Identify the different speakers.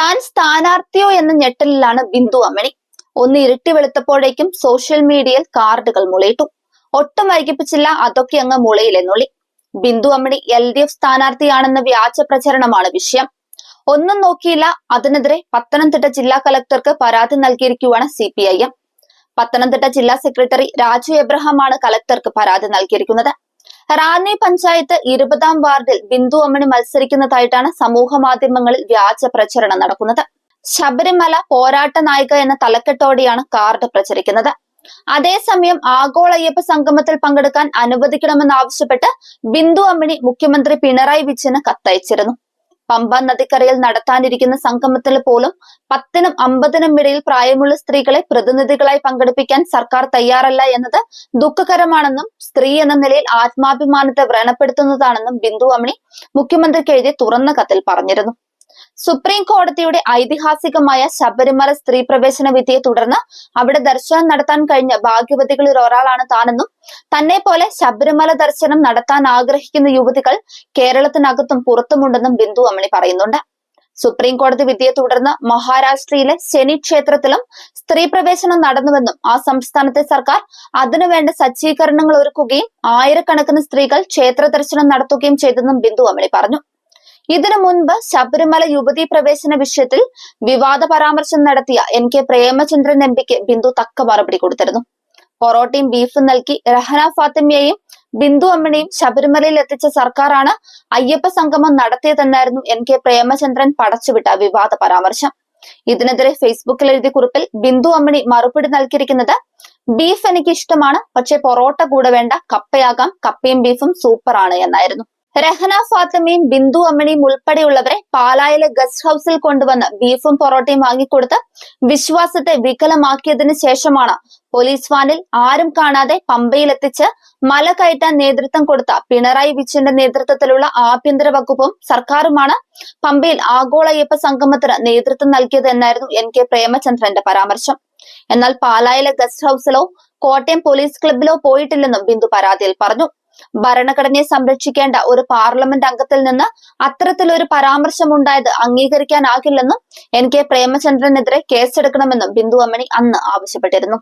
Speaker 1: താൻ സ്ഥാനാർത്ഥിയോ എന്ന ഞെട്ടലിലാണ് ബിന്ദു അമ്മണി. ഒന്ന് ഇരുട്ടി വെളുത്തപ്പോഴേക്കും സോഷ്യൽ മീഡിയയിൽ കാർഡുകൾ മുളയിട്ടു. ഒട്ടും വൈകിപ്പിച്ചില്ല അതൊക്കെ അങ്ങ് മുളയിലെന്നുള്ളി Bindu Ammini L D F സ്ഥാനാർത്ഥിയാണെന്ന വ്യാജ പ്രചരണമാണ് വിഷയം. ഒന്നും നോക്കിയില്ല അതിനെതിരെ പത്തനംതിട്ട ജില്ലാ കലക്ടർക്ക് പരാതി നൽകിയിരിക്കുകയാണ് C P I M. Pathanamthitta ജില്ലാ സെക്രട്ടറി രാജു എബ്രഹാം ആണ് കലക്ടർക്ക് പരാതി നൽകിയിരിക്കുന്നത്. റാന്നി പഞ്ചായത്ത് ഇരുപതാം വാർഡിൽ ബിന്ദു അമ്മണി മത്സരിക്കുന്നതായിട്ടാണ് സമൂഹ മാധ്യമങ്ങളിൽ വ്യാജ പ്രചരണം നടക്കുന്നത്. ശബരിമല പോരാട്ട നായിക എന്ന തലക്കെട്ടോടെയാണ് കാർഡ് പ്രചരിക്കുന്നത്. അതേസമയം ആഗോള അയ്യപ്പ സംഗമത്തിൽ പങ്കെടുക്കാൻ അനുവദിക്കണമെന്നാവശ്യപ്പെട്ട് ബിന്ദു അമ്മിണി മുഖ്യമന്ത്രി പിണറായി വിജയന് കത്തയച്ചിരുന്നു. പമ്പ നദിക്കരയിൽ നടത്താനിരിക്കുന്ന സംഗമത്തിൽ പോലും പത്തിനും അമ്പതിനും ഇടയിൽ പ്രായമുള്ള സ്ത്രീകളെ പ്രതിനിധികളായി പങ്കെടുപ്പിക്കാൻ സർക്കാർ തയ്യാറല്ല എന്നത് ദുഃഖകരമാണെന്നും സ്ത്രീ എന്ന നിലയിൽ ആത്മാഭിമാനത്തെ വ്രണപ്പെടുത്തുന്നതാണെന്നും ബിന്ദു അമ്മിണി മുഖ്യമന്ത്രിക്ക് എഴുതിയ തുറന്ന കത്തിൽ പറഞ്ഞിരുന്നു. സുപ്രീം കോടതിയുടെ ഐതിഹാസികമായ ശബരിമല സ്ത്രീ പ്രവേശന വിധിയെ തുടർന്ന് അവിടെ ദർശനം നടത്താൻ കഴിഞ്ഞ ഭാഗ്യവതികളിൽ ഒരാളാണ് താനെന്നും തന്നെ പോലെ ശബരിമല ദർശനം നടത്താൻ ആഗ്രഹിക്കുന്ന യുവതികൾ കേരളത്തിനകത്തും പുറത്തുമുണ്ടെന്നും ബിന്ദു അമ്മണി പറയുന്നുണ്ട്. സുപ്രീം കോടതി വിധിയെ തുടർന്ന് മഹാരാഷ്ട്രയിലെ ശനി ക്ഷേത്രത്തിലും സ്ത്രീ പ്രവേശനം നടന്നുവെന്നും ആ സംസ്ഥാനത്തെ സർക്കാർ അതിനുവേണ്ട സജ്ജീകരണങ്ങൾ ഒരുക്കുകയും ആയിരക്കണക്കിന് സ്ത്രീകൾ ക്ഷേത്ര ദർശനം നടത്തുകയും ചെയ്തെന്നും ബിന്ദു അമ്മണി പറഞ്ഞു. ഇതിനു മുൻപ് ശബരിമല യുവതീ പ്രവേശന വിഷയത്തിൽ വിവാദ പരാമർശം നടത്തിയ എൻ കെ പ്രേമചന്ദ്രൻ എം പിക്ക് ബിന്ദു തക്ക മറുപടി കൊടുത്തിരുന്നു. പൊറോട്ടയും ബീഫും നൽകി രഹന ഫാത്തിമയെയും ബിന്ദു അമ്മണിയും ശബരിമലയിൽ എത്തിച്ച സർക്കാരാണ് അയ്യപ്പ സംഗമം നടത്തിയതെന്നായിരുന്നു എൻ കെ പ്രേമചന്ദ്രൻ പടച്ചുവിട്ട വിവാദ പരാമർശം. ഇതിനെതിരെ ഫേസ്ബുക്കിൽ എഴുതിയ കുറിപ്പിൽ ബിന്ദു അമ്മണി മറുപടി നൽകിയിരിക്കുന്നത് ബീഫ് എനിക്ക് ഇഷ്ടമാണ് പക്ഷെ പൊറോട്ട കൂടെ വേണ്ട കപ്പയാകാം കപ്പയും ബീഫും സൂപ്പറാണ് എന്നായിരുന്നു. രഹന ഫാത്തിമയും ബിന്ദു അമ്മണിയും ഉൾപ്പെടെയുള്ളവരെ പാലായിലെ ഗസ്റ്റ് ഹൌസിൽ കൊണ്ടുവന്ന് ബീഫും പൊറോട്ടയും വാങ്ങിക്കൊടുത്ത് വിശ്വാസത്തെ വികലമാക്കിയതിനു ശേഷമാണ് പോലീസ് വാനിൽ ആരും കാണാതെ പമ്പയിലെത്തിച്ച് മല കയറ്റാൻ നേതൃത്വം കൊടുത്ത പിണറായി വിജയന്റെ നേതൃത്വത്തിലുള്ള ആഭ്യന്തര വകുപ്പും സർക്കാരുമാണ് പമ്പയിൽ ആഗോള അയ്യപ്പ സംഗമത്തിന് നേതൃത്വം നൽകിയത് എന്നായിരുന്നു എൻ കെ പ്രേമചന്ദ്രന്റെ പരാമർശം. എന്നാൽ പാലായിലെ ഗസ്റ്റ് ഹൌസിലോ കോട്ടയം പോലീസ് ക്ലബിലോ പോയിട്ടില്ലെന്നും ബിന്ദു പരാതിയിൽ പറഞ്ഞു. ഭരണഘടനയെ സംരക്ഷിക്കേണ്ട ഒരു പാർലമെന്റ് അംഗത്തിൽ നിന്ന് അത്തരത്തിലൊരു പരാമർശം ഉണ്ടായത് അംഗീകരിക്കാനാകില്ലെന്നും എൻ കെ പ്രേമചന്ദ്രനെതിരെ കേസെടുക്കണമെന്നും ബിന്ദു അമ്മണി അന്ന് ആവശ്യപ്പെട്ടിരുന്നു.